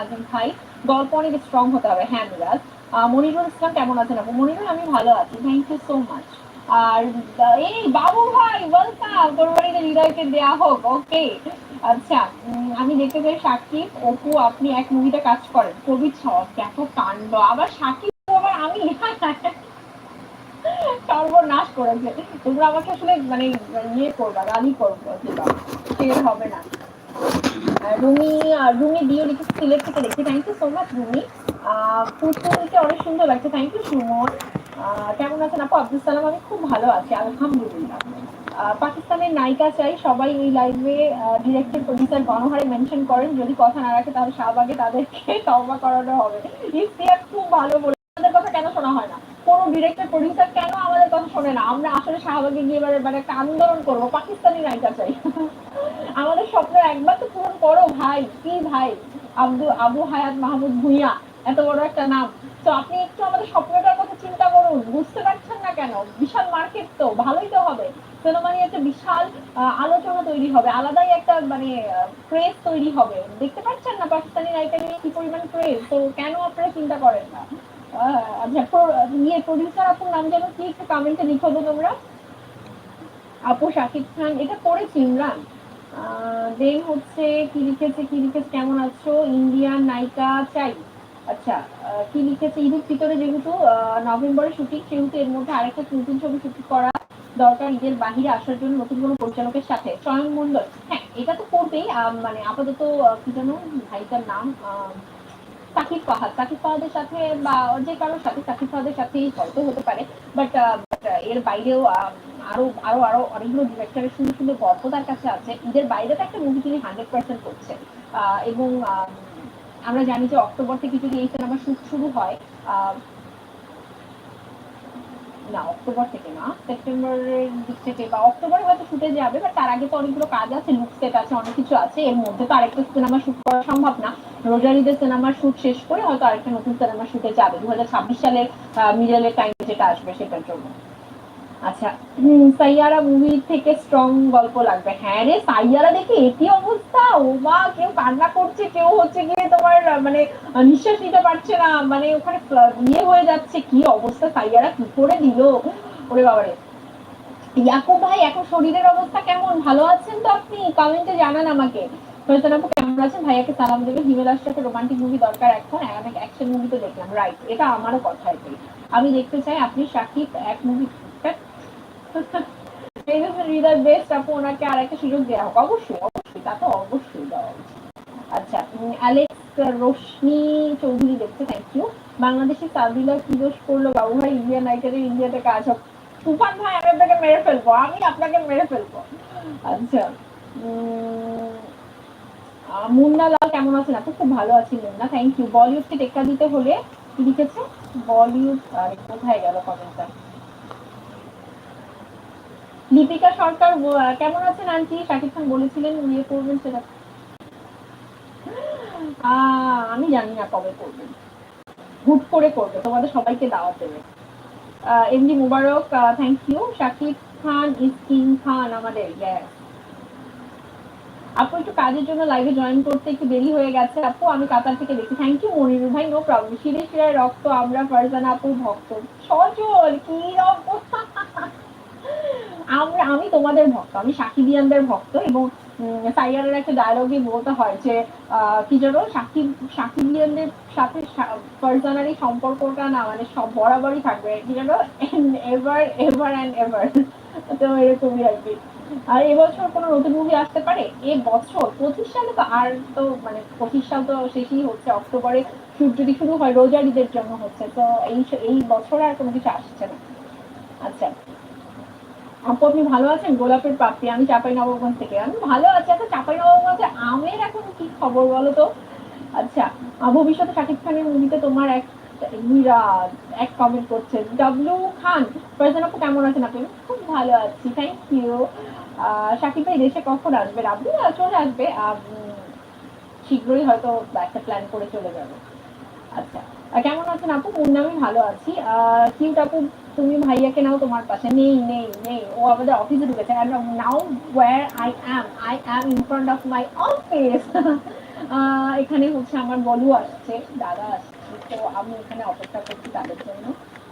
আজিম ভাই। গল্প অনেক স্ট্রং হতে হবে। হ্যাঁ মিরাজ মনিরুল ইসলাম কেমন আছেন আপু? মনিরুল, আমি ভালো আছি। থ্যাংক ইউ সো মাচ আর, এই বাবু ভাই ওয়েলকাম তোর বাড়িতে হৃদয়কে দেয়া হোক ওকে আচ্ছা আমি দেখতে চাই সাকিব। অপু, আপনি এক মুভিতে কাজ করেন। কবি ছক, এত কাণ্ড। আবার সাকিব আবার আমি সর্বনাশ করেছে। তোমরা আমাকে আসলে মানে ইয়ে করবা গালি করব। সে হবে না। রুমি রুমি দিও লিখে সিলেক্ট থেকে দেখি thank you so much Rumi. পুতুলকে অনেক সুন্দর লাগছে থ্যাংক ইউ সুমন। কেমন আছেন আপু? আব্দুল সালাম, আমি খুব ভালো আছি, আলহামদুলিল্লাহ। পাকিস্তানের নায়িকা চাই, সবাই এই লাইভে ডিরেক্টর প্রডিউসার গণহারে মেনশন করেন, যদি কথা না রাখে তাহলে শাহবাগে তাদেরকে তওবা করানো হবে। ইফতিয়ার খুব ভালো বলে আমাদের কথা কেন শোনা হয় না? ডিরেক্টর প্রডিউসার কেন আমাদের কথা শোনে না? আমরা আসলে শাহবাগে গিয়ে এবারে মানে একটা আন্দোলন করব, পাকিস্তানি নায়িকা চাই। আমাদের স্বপ্ন একবার তো পূরণ করো ভাই, কি ভাই? আব্দু, আবু হায়াত মাহমুদ ভুইয়া, এত বড় একটা নাম। তো আপনি একটু আমাদের স্বপ্নটার কথা চিন্তা করুন, বুঝতে পারছেন না কেন? বিশাল মার্কেট তো, ভালোই তো হবে। সিনেমা নিয়ে একটা বিশাল আলোচনা তৈরি হবে, আলাদাই একটা মানে ক্রেজ তৈরি হবে। দেখতে পাচ্ছেন না পাকিস্তানি নায়িকা নিয়ে কি পরিমাণ ক্রেজ তো কেন আপনারা চিন্তা করেন না? ইয়ে প্রডিউসার আপুর নাম যেন কি একটু কমেন্টে লিখো তোমরা। আপু শাকিব খান, এটা করেছি ইমরান দেন হচ্ছে, কি লিখেছে কি লিখেছে, কেমন আছো? ইন্ডিয়ান নায়িকা চাই। আচ্ছা কি লিখেছে? ঈদের ভিতরে যেহেতু নভেম্বরে শুটিং, সেহেতু এর মধ্যে আরেকটা নতুন ছবি শুটিং করা দরকার ঈদের বাহিরে আসার জন্য নতুন কোনো পরিচালকের সাথে। স্বয়ং মন্ডল হ্যাঁ এটা তো করবেই মানে আপাতত কি যেন, ভাইটার নাম সাকিব ফাহাদ সাকিব ফাহাদের সাথে বা যে কারোর সাথে সাকিব ফাহাদের সাথেই গল্প হতে পারে। বাট এর বাইরেও আরও আরও আরও অনেকগুলো ডিরেক্টরের সুন্দর সুন্দর গল্প তার কাছে আছে। ঈদের বাইরে তো একটা মুভি তিনি হান্ড্রেড পার্সেন্ট করছে এবং আমরা জানি যে অক্টোবর থেকে যদি এই সিনেমা শুট শুরু হয় না অক্টোবর থেকে না সেপ্টেম্বরের দিক থেকে বা অক্টোবরে হয়তো শুটে যাবে বাট তার আগে তো অনেকগুলো কাজ আছে আছে, অনেক কিছু আছে। এর মধ্যে তো আরেকটা সিনেমা শুট করা সম্ভব না। রোজারিদের সিনেমার শুট শেষ করে হয়তো আরেকটা নতুন সিনেমা শুটে যাবে। দু হাজার ছাব্বিশ সালের মিডলের টাইমে যেটা আসবে সেটার জন্য। আচ্ছা সাইয়ারা মুভি থেকে স্ট্রং গল্প লাগবে। হ্যাঁ রে, সাইয়ারা দেখে এটি অবস্থা? ও মা, কেউ কান্না করছে, কেউ হচ্ছে তোমার মানে নিঃশ্বাস নিতে পারছে না। মানে ওখানে ইয়ে হয়ে যাচ্ছে। কি অবস্থা? সাইয়ারা কি করে দিল? ওরে বাবারে। ভাই, এখন শরীরের অবস্থা কেমন? ভালো আছেন তো আপনি? কমেন্টে জানান আমাকে। ফয়সাল আপু, কেমন আছেন? ভাইয়াকে সালাম দেবে হিমেল রোমান্টিক মুভি দরকার এখন। অনেক অ্যাকশন মুভি তো দেখলাম। রাইট এটা আমারও কথা এটাই। আমি দেখতে চাই আপনি সাকিব এক মুভি হৃদয় বেস্ট আপু, ওনাকে আর একটা সুযোগ দেওয়া হোক। অবশ্যই অবশ্যই, তা তো অবশ্যই দেওয়া। আচ্ছা অ্যালেক্স রোশনি চৌধুরী দেখতে থ্যাংক ইউ বাংলাদেশি সাবিলা কি দোষ করল বাবু ভাই ইন্ডিয়ান নাইটারে ইন্ডিয়াতে কাজ হোক। তুফান ভাই, আমি আপনাকে মেরে ফেলব, আমি আপনাকে মেরে ফেলব। আচ্ছা মুন্না লাল কেমন আছেন? আপনি খুব ভালো আছি মুন্না থ্যাংক ইউ বলিউডকে টেক্কা দিতে হলে কি লিখেছে? বলিউড আরে কোথায় গেল কমেন্টটা লিপিকা সরকার কেমন আছেন আন্টি? শাকিব খান বলেছিলেন বিয়ে করবেন সেটা। আমি জানি না কবে করবেন হুট করে করবে, তোমাদের সবাইকে দাওয়াত দেবে। MD Mubarak thank you Shakib Khan is king Khan আমাদের, yes. আপু, একটু কাজের জন্য লাইভে জয়েন করতে একটু দেরি হয়ে গেছে। আপু, আমি কাতার থেকে দেখি থ্যাংক ইউ মনিরুল ভাই নো প্রবলেম শিরে শিরায় রক্ত, আমরা ফারজানা আপুর ভক্ত। সজল, কি রকম আমরা, আমি তোমাদের ভক্ত, আমি সাকিবিয়ানদের ভক্ত এবং সাইয়ারের একটা ডায়লগে বলতে হয় যে কি সাকিব সাথে এই সম্পর্কটা না মানে সব বরাবরই থাকবে। কি এভার এভার অ্যান্ড এভার তো এরকমই আর কি। আর এবছর কোনো নতুন মুভি আসতে পারে? এ বছর? পঁচিশ সালে তো আর তো মানে পঁচিশ সাল তো শেষই হচ্ছে। অক্টোবরে শুট যদি শুরু হয়, রোজারিদের জন্য হচ্ছে। তো এই এই বছর আর কোনো কিছু আসছে না। আচ্ছা। আপু আপনি ভালো আছেন? গোলাপের পাপড়ি আমি চাপাই নবগঞ্জ থেকে। আমি ভালো আছি। আচ্ছা চাপাই নবগঞ্জে আমের এখন কি খবর বলো তো? আচ্ছা ভবিষ্যতে শাকিব খানের মুভিতে তোমার এক মিরাজ এক কমেন্ট করছে ডাব্লু খান ফারজান আপু কেমন আছেন আপনি? খুব ভালো আছি থ্যাংক ইউ শাকিব ভাই দেশে কখন আসবে? আহ, চলে আসবে। শীঘ্রই হয়তো একটা প্ল্যান করে চলে যাবে। আচ্ছা। কেমন আছেন আপু? মুন্না আমি ভালো আছি। কিউট আপু, তুমি ভাইয়াকে নাও, তোমার পাশে। নেই নেই নেই। ও আমাদের অফিসে ঢুকেছে। Now where I am I am in front of my office এখানে হচ্ছে আমার বলু আসছে, দাদা আসছে। তো আমি এখানে অপেক্ষা করছি তাদের জন্য।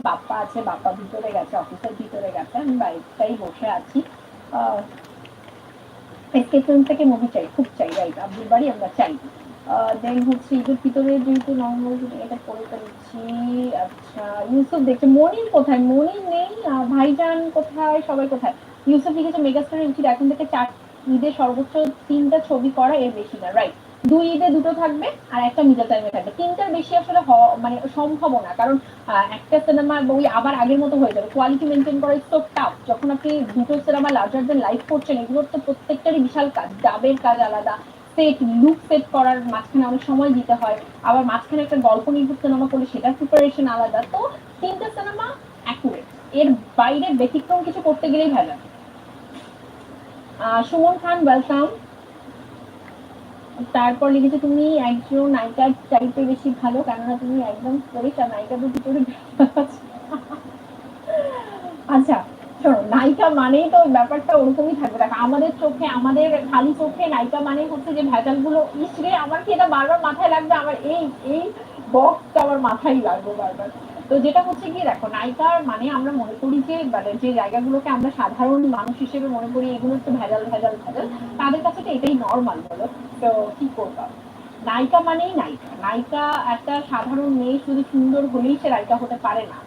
বাপ্পা আছে, বাপ্পা ভিতরে গেছে অফিসের ভিতরে গেছে। আমি বাইকটাই বসে আছি। এসকে ফিল্ম থেকে মুভি চাই, খুব চাই রাইট আব্দুল বাড়ি আমরা চাই। দেন হচ্ছে ঈদের ভিতরে যেহেতু নর্মাল এটা করে ফেলছি। আচ্ছা ইউসুফ দেখছে, মনির কোথায়? মনির নেই ভাইজান কোথায়? সবাই কোথায়? ইউসুফ লিখেছে, মেগাস্টারের উচিত এখন থেকে চার ঈদে সর্বোচ্চ তিনটা ছবি করা এর বেশি না রাইট দুই ঈদে দুটো থাকবে, আর একটা মিডল টাইমে থাকবে। তিনটার বেশি আসলে মানে সম্ভব না, কারণ একটা সিনেমা ওই আবার আগের মতো হয়ে যাবে। কোয়ালিটি মেনটেন করা ইজ তো টাফ যখন আপনি দুটো সিনেমা লার্জার দেন লাইভ করছেন, এগুলোর তো প্রত্যেকটারই বিশাল কাজ, ডাবের কাজ আলাদা সেট লুক সেট করার মাঝখানে অনেক সময় দিতে হয়। আবার মাঝখানে একটা গল্প নির্ভর সিনেমা করলে সেটার প্রিপারেশন আলাদা। তো তিনটা সিনেমা অ্যাকুরেট এর বাইরে ব্যতিক্রম কিছু করতে গেলেই ভালো। সুমন খান ওয়েলকাম তারপর লিখেছে তুমি একজন নায়িকার চাইতে বেশি ভালো, কেননা তুমি একদম ফ্রেশ আর নায়িকাদের ভিতরে আচ্ছা শোনো নায়িকা মানেই তো ব্যাপারটা ওরকমই থাকবে। দেখো, আমাদের চোখে, আমাদের খালি চোখে নায়িকা মানে হচ্ছে যে ইসরে আমার কি এটা বারবার মাথায় লাগবে? আমার এই এই বক্সটা আমার মাথায় লাগবে বারবার। তো যেটা হচ্ছে দেখো, নায়িকার মানে আমরা মনে করি যে মানে যে জায়গাগুলোকে আমরা সাধারণ মানুষ হিসেবে মনে করি, এগুলো তো ভেজাল ভেজাল ভেজাল, তাদের কাছে তো এটাই নর্মাল বলো। তো কি করবা? নায়িকা মানেই নায়িকা। নায়িকা একটা সাধারণ মেয়ে, শুধু সুন্দর হলেই সে নায়িকা হতে পারে না।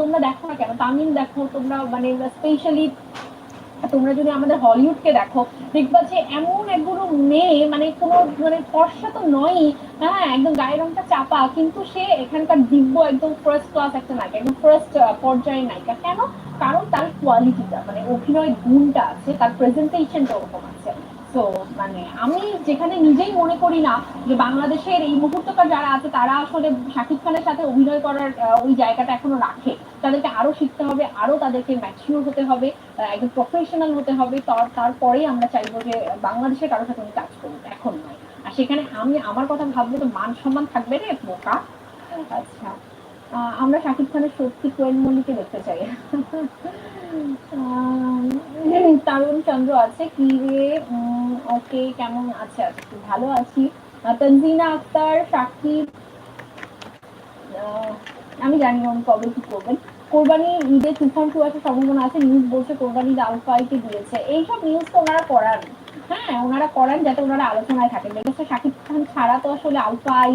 তোমরা দেখো না কেন? তামিল দেখো, তোমরা মানে স্পেশালি তোমরা যদি আমাদের হলিউডকে দেখো, দেখবা যে এমন একগুলো মেয়ে মানে কোনো মানে ফর্সা তো নয়ই। হ্যাঁ একদম গায়ের রংটা চাপা, কিন্তু সে এখানকার দিব্য একদম ফার্স্ট ক্লাস একটা নায়িকা, একদম ফার্স্ট পর্যায়ের নায়িকা। কেন? কারণ তার কোয়ালিটিটা মানে অভিনয় গুণটা আছে, তার প্রেজেন্টেশনটা ওরকম আছে। তো মানে আমি যেখানে নিজেই মনে করি না যে বাংলাদেশের এই মুহূর্তকার যারা আছে, তারা আসলে শাকিব খানের সাথে অভিনয় করার ওই জায়গাটা এখনও রাখে। তাদেরকে আরও শিখতে হবে, আরও তাদেরকে ম্যাচিউর হতে হবে একদম প্রফেশনাল হতে হবে। তারপরেই আমরা চাইব যে বাংলাদেশের কারোর সাথে উনি কাজ করুন এখন নয়। আর সেখানে আমি আমার কথা ভাবলে তো মান সম্মান থাকবে রে বোকা। আচ্ছা আমরা শাকিব খানের সত্যি কোয়েল মল্লিকে দেখতে চাই। তারুণ চন্দ্র আছে। কি রে? ওকে কেমন আছে? আজকে ভালো আছি। তঞ্জিনা আক্তার, সাকিব আমি জানি আমি কবে কি করবেন। কোরবানি ঈদে তুফান আসার সম্ভাবনা আছে। নিউজ বলছে কোরবানি দাল ফাইকে দিয়েছে। এইসব নিউজ তো ওনারা করান। হ্যাঁ ওনারা করান যাতে ওনারা আলোচনায় থাকেন। বিকজ শাকিব খান ছাড়া তো আসলে আলফাই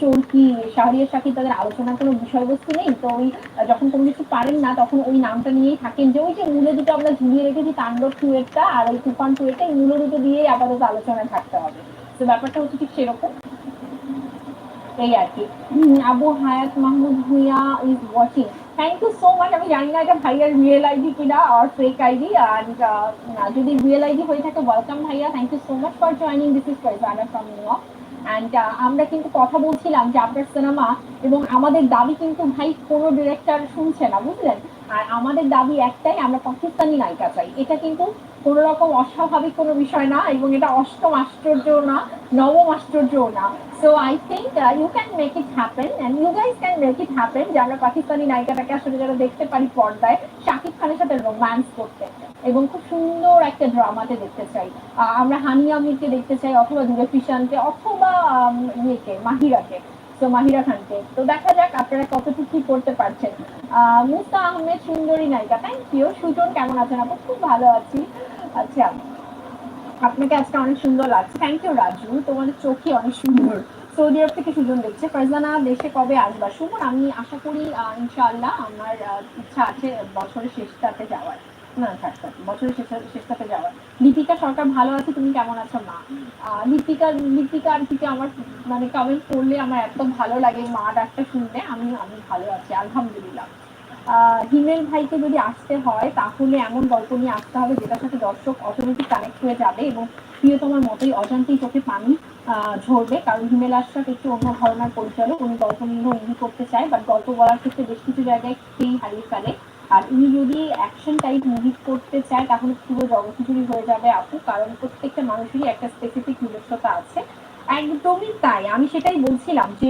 চরকি, শাহরিয়ার শাকিব তাদের আলোচনার কোনো বিষয়বস্তু নেই। তো ওই যখন কোনো কিছু পারেন না, তখন ওই নামটা নিয়েই থাকেন যে ওই যে মূলে দুটো আমরা ঝুলিয়ে রেখেছি, তাণ্ডব টু এরটা আর ওই তুফান টু এরটা এই মূলে দুটো দিয়েই আপাতত আলোচনায় থাকতে হবে। তো ব্যাপারটা হচ্ছে ঠিক সেরকম। এই আর কি। Abu Hayat Mahmud Bhuiyan is watching thank you so much আমি জানি না এটা ভাইয়ার রিয়েল আইডি কিনা আর ফেক আইডি অ্যান্ড যদি রিয়েল আইডি হয়ে থাকে ওয়েলকাম ভাইয়া। Thank you so much for joining this is Faizana from New York and আমরা কিন্তু কথা বলছিলাম যে আপনার সিনেমা এবং আমাদের দাবি কিন্তু ভাই কোনো ডিরেক্টর শুনছে না, বুঝলেন? আর আমাদের দাবি একটাই, আমরা পাকিস্তানি নায়িকা চাই। এটা কিন্তু কোনো রকম অস্বাভাবিক কোনো বিষয় না, এবং এটা অষ্টম আশ্চর্য না, নবম আশ্চর্য না। So I think you can make it happen and you guys can make it happen যে আমরা পাকিস্তানি নায়িকাটাকে আসলে যারা দেখতে পারি পর্দায়, শাকিব খানের সাথে রোম্যান্স করতে। এবং খুব সুন্দর একটা ড্রামাতে দেখতে চাই। আমরা হানিয়া আমিরকে দেখতে চাই, অথবা দুবে ফিশানকে, অথবা ইয়েকে, মাহিরাকে। তো মাহিরা খানকে। তো দেখা যাক আপনারা কতটুকু কি করতে পারছেন। মুস্তা আহমেদ সুন্দরী নায়িকা। থ্যাংক ইউ সুজন, কেমন আছেন আপু? খুব ভালো আছি। আচ্ছা আপনাকে আজকে অনেক সুন্দর লাগছে। Thank you Raju. চোখই অনেক সুন্দর। সৌদি আরব থেকে সুজন দেখছে। ফারজানা দেশে কবে আসবা? সুমন, আমি আশা করি ইনশাআল্লাহ আমার ইচ্ছা আছে বছরের শেষটাতে যাওয়ার। না বছরের শেষ, শেষটাতে যাওয়ার। লিপিকা সরকার ভালো আছে, তুমি কেমন আছো, মা? লিপিকা লিপিকা আর থেকে আমার মানে কমেন্ট করলে আমার এত ভালো লাগে, মা ডাকটা শুনলে আমি আমি ভালো আছি, আলহামদুলিল্লাহ। হিমেল ভাইকে যদি আসতে হয়, তাহলে এমন গল্প নিয়ে আসতে হবে যেটার সাথে দর্শক অটোমেটিক কানেক্ট হয়ে যাবে এবং প্রিয়তমার মতোই অজান্তেই চোখে পানি ঝরবে। কারণ হিমেল আশরাফ একটু অন্য ধরনের পরিচালক উনি গল্প নিয়ে ইনি করতে চায় বাট গল্প বলার ক্ষেত্রে বেশ কিছু জায়গায় সেই হারিয়ে ফেলে। আর উনি যদি অ্যাকশন টাইপ মুভি করতে চায়, তাহলে পুরো জগৎখিচুড়ি হয়ে যাবে আপু, কারণ প্রত্যেকটা মানুষেরই একটা স্পেসিফিক নিজস্বতা আছে। একদমই তাই। আমি সেটাই বলছিলাম যে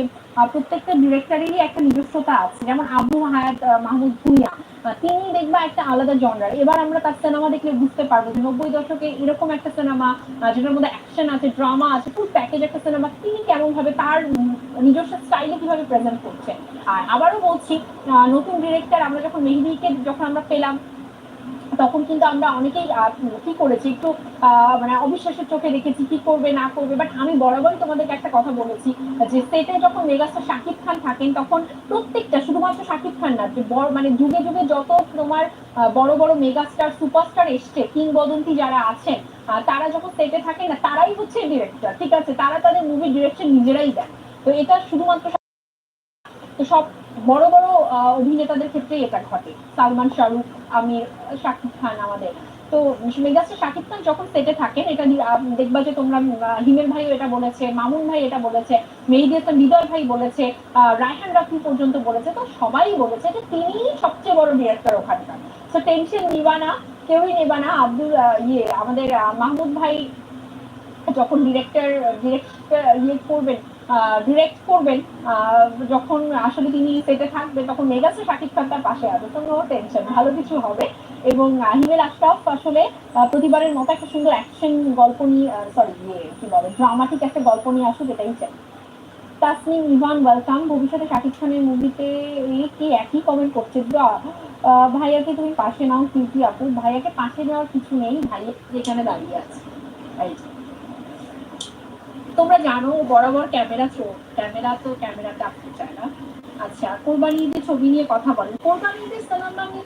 প্রত্যেকটা ডিরেক্টরেরই একটা নিজস্বতা আছে। যেমন আবু হায়াত মাহমুদ ভুঁইয়া তিনি দেখবা একটা আলাদা জনরার এবার আমরা তার সিনেমা দেখলে বুঝতে পারব যে নব্বই দশকে এরকম একটা সিনেমা যেটার মধ্যে অ্যাকশন আছে ড্রামা আছে ফুল প্যাকেজ একটা সিনেমা তিনি কেমন ভাবে তার নিজস্ব স্টাইলে কীভাবে প্রেজেন্ট করছেন। আর আবারও বলছি নতুন ডিরেক্টর আমরা যখন মেহেদিকে যখন আমরা পেলাম তখন কিন্তু আমরা অনেকেই কি করেছি? একটু মানে অবিশ্বাসের চোখে দেখেছি কি করবে, না করবে। বাট আমি বরাবরই তোমাদেরকে একটা কথা বলেছি যে, সেটে যখন মেগাস্টার শাকিব খান থাকেন, তখন প্রত্যেকটা, শুধুমাত্র শাকিব খান না, যে বড় মানে যুগে যুগে যত তোমার বড় বড় মেগাস্টার, সুপারস্টার এসছে, কিংবদন্তি যারা আছেন তারা যখন সেটে থাকেন না, তারাই হচ্ছে ডিরেক্টর ঠিক আছে? তারা তাদের মুভি ডিরেকশন নিজেরাই দেন। তো এটা শুধুমাত্র সব বড় বড় অভিনেতাদের ক্ষেত্রেই এটা ঘটে। সালমান শাহরুখ আমির, শাকিব খান আমাদের। তো মেগাস্টার শাকিব খান যখন সেটে থাকেন, এটা দেখবা যে তোমরা হিমেল ভাইও এটা বলেছে, মামুন ভাই এটা বলেছে, মেহেদি হাসান হৃদয় ভাই বলেছে রায়হান রাফি পর্যন্ত বলেছে। তো সবাই বলেছে যে তিনি সবচেয়ে বড় ডিরেক্টর ওখানকার। তো টেনশন নিবা না, কেউই নেবা না। আব্দুল ইয়ে আমাদের মাহমুদ ভাই যখন ডিরেক্টর ডিরেক্টর ইয়ে করবেন ডিরেক্ট করবেন যখন আসলে তিনি সেটে থাকবেন, তখন মেগাসে শাকিব খান তার পাশে আছে। তো নো টেনশন ভালো কিছু হবে। এবং হিমেল আশরাফ আসলে প্রতিবারের মতো একটা সুন্দর অ্যাকশন গল্প নিয়ে সরি ইয়ে কি বলে ড্রামাটিক একটা গল্প নিয়ে আসুক, এটাই চাই। তাসনিম, ইভান, ওয়েলকাম। ভবিষ্যতে শাকিব খানের মুভিতে কি একই কমেন্ট করছে? ভাইয়াকে তুমি পাশে নাও, কিউটি আপু। ভাইয়াকে পাশে নেওয়ার কিছু নেই, ভাইয়া যেখানে দাঁড়িয়ে আছে। তোমরা জানো বরাবর ক্যামেরা চোখ ক্যামেরা তো ক্যামেরা ডাকতে চায় না। আচ্ছা কোরবানি ঈদের ছবি নিয়ে কথা বলেন। কোরবানি ঈদের সালাম নিয়ে